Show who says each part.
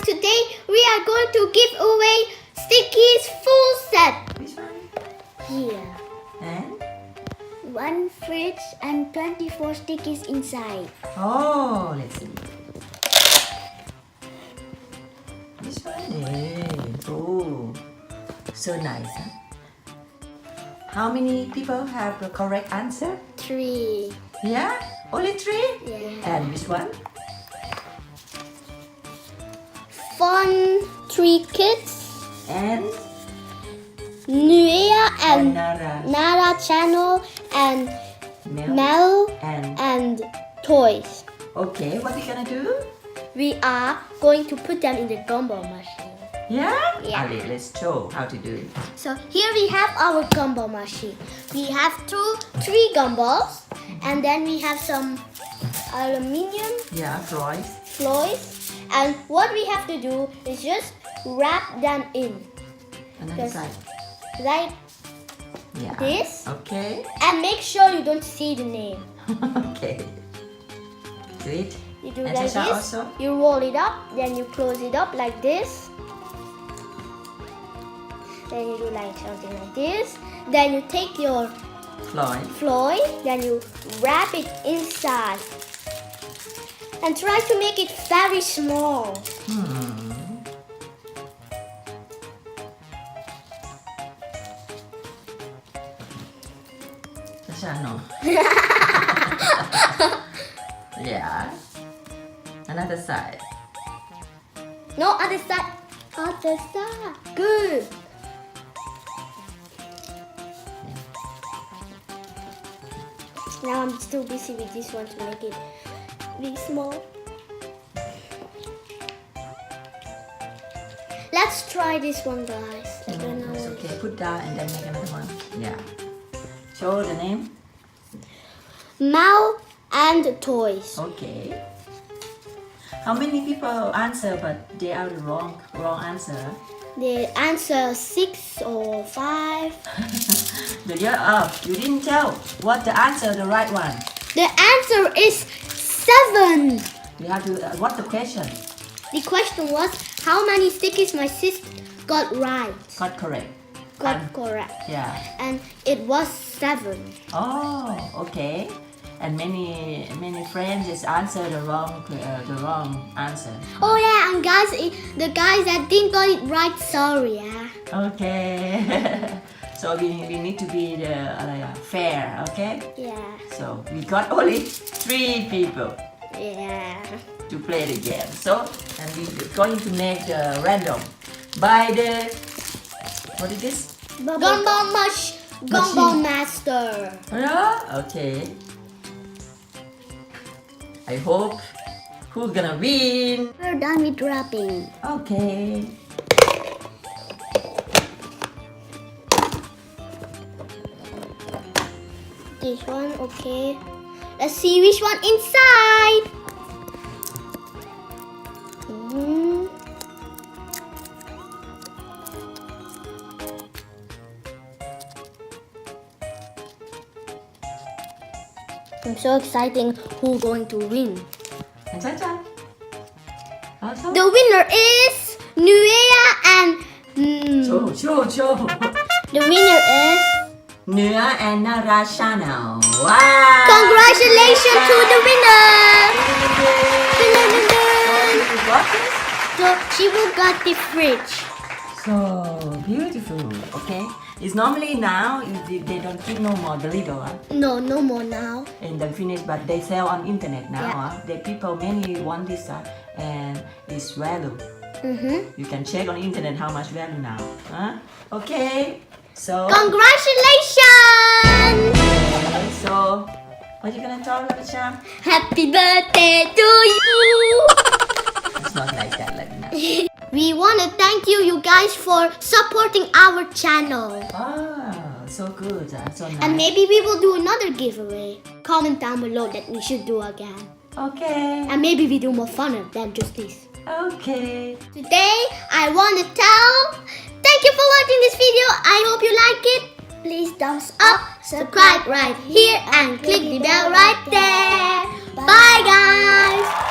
Speaker 1: guys, today we are going to give away Sticky's full set.
Speaker 2: Which one?
Speaker 1: Here.
Speaker 2: And?
Speaker 1: One fridge and 24 stickies inside.
Speaker 2: Oh, let's see. This one? Yeah. Oh, so nice. Huh? How many people have the correct answer?
Speaker 1: Three.
Speaker 2: Yeah? Only three?
Speaker 1: Yeah.
Speaker 2: And which one?
Speaker 1: Fun three kids.
Speaker 2: And?
Speaker 1: Nuea and
Speaker 2: Nara.
Speaker 1: Nara channel and
Speaker 2: Mel.
Speaker 1: Mel
Speaker 2: And
Speaker 1: and toys.
Speaker 2: okay, what we gonna do?
Speaker 1: We are going to put them in the gumball machine.
Speaker 2: Yeah?
Speaker 1: Yeah.
Speaker 2: Ali, let's show how to do it.
Speaker 1: So here we have our gumball machine. We have two, three gumballs, and then we have some aluminium
Speaker 2: Yeah, Royce.
Speaker 1: floors. And what we have to do is just wrap them in,
Speaker 2: Another side.
Speaker 1: like
Speaker 2: Yeah.
Speaker 1: This?
Speaker 2: Okay.
Speaker 1: and make sure you don't see the name.
Speaker 2: okay. Do it.
Speaker 1: You do
Speaker 2: And
Speaker 1: like this.
Speaker 2: also?
Speaker 1: You roll it up, then you close it up like this. Then you do like something like this. Then you take your
Speaker 2: Floyd.
Speaker 1: Floyd, then you wrap it inside. And try to make it very small.
Speaker 2: Hmm. Yeah. Another side.
Speaker 1: No, other side. Other side. Good. Now I'm still busy with this one to make it small. Let's try this one, guys. I don't mm, know.
Speaker 2: It's okay. Put that and then make another one. Yeah. Show the name.
Speaker 1: Mal and toys.
Speaker 2: Okay. How many people answer but they are the wrong wrong answer?
Speaker 1: The answer six or five.
Speaker 2: the year oh, you didn't tell what the answer the right one.
Speaker 1: The answer is seven.
Speaker 2: You have to uh, what the question?
Speaker 1: The question was how many stickies my sister got right.
Speaker 2: Got correct.
Speaker 1: Got
Speaker 2: And-
Speaker 1: correct.
Speaker 2: Yeah.
Speaker 1: And it was seven.
Speaker 2: Oh, okay. And many many friends just answered the wrong uh, the wrong answer.
Speaker 1: Oh yeah, and guys, the guys that didn't got it right, sorry, yeah.
Speaker 2: Okay. so we, we need to be the uh, fair, okay?
Speaker 1: Yeah,
Speaker 2: So we got only three people
Speaker 1: yeah.
Speaker 2: to play the game. So and we're going to make the random by the what is this?
Speaker 1: Gumball Mush, Gumball Master.
Speaker 2: Yeah. Okay. I hope who's gonna win.
Speaker 1: We're done with wrapping.
Speaker 2: Okay.
Speaker 1: This one, okay. Let's see which one inside. Hmm. I'm so excited who going to win.
Speaker 2: And Chacha. Also.
Speaker 1: The winner is Nuea and mm,
Speaker 2: Show, show, show.
Speaker 1: the winner is
Speaker 2: Nia and Nara channel. Wow.
Speaker 1: Congratulations to the winner. Dun, dun, dun, dun.
Speaker 2: You got this?
Speaker 1: So she will got the fridge.
Speaker 2: So beautiful. Okay. It's normally now they, don't keep no more the little uh,
Speaker 1: No, no more now.
Speaker 2: and then finish, but they sell on internet now.
Speaker 1: Yeah.
Speaker 2: Uh, the people many want this uh, and it's value.
Speaker 1: Mm-hmm.
Speaker 2: You can check on internet how much value now. Huh? Okay. So.
Speaker 1: Congratulations!
Speaker 2: Okay, so what are you gonna talk about, Sham?
Speaker 1: Happy birthday to you!
Speaker 2: It's not like that, like that.
Speaker 1: we want to thank you, you guys, for supporting our channel.
Speaker 2: Ah, so good, uh, so nice.
Speaker 1: And maybe we will do another giveaway. Comment down below that we should do again.
Speaker 2: Okay.
Speaker 1: And maybe we do more fun than just this.
Speaker 2: Okay.
Speaker 1: Today, I want to tell thank you for watching this video. I hope you like it. Please thumbs up, subscribe right here, and click the bell right there. Bye, guys.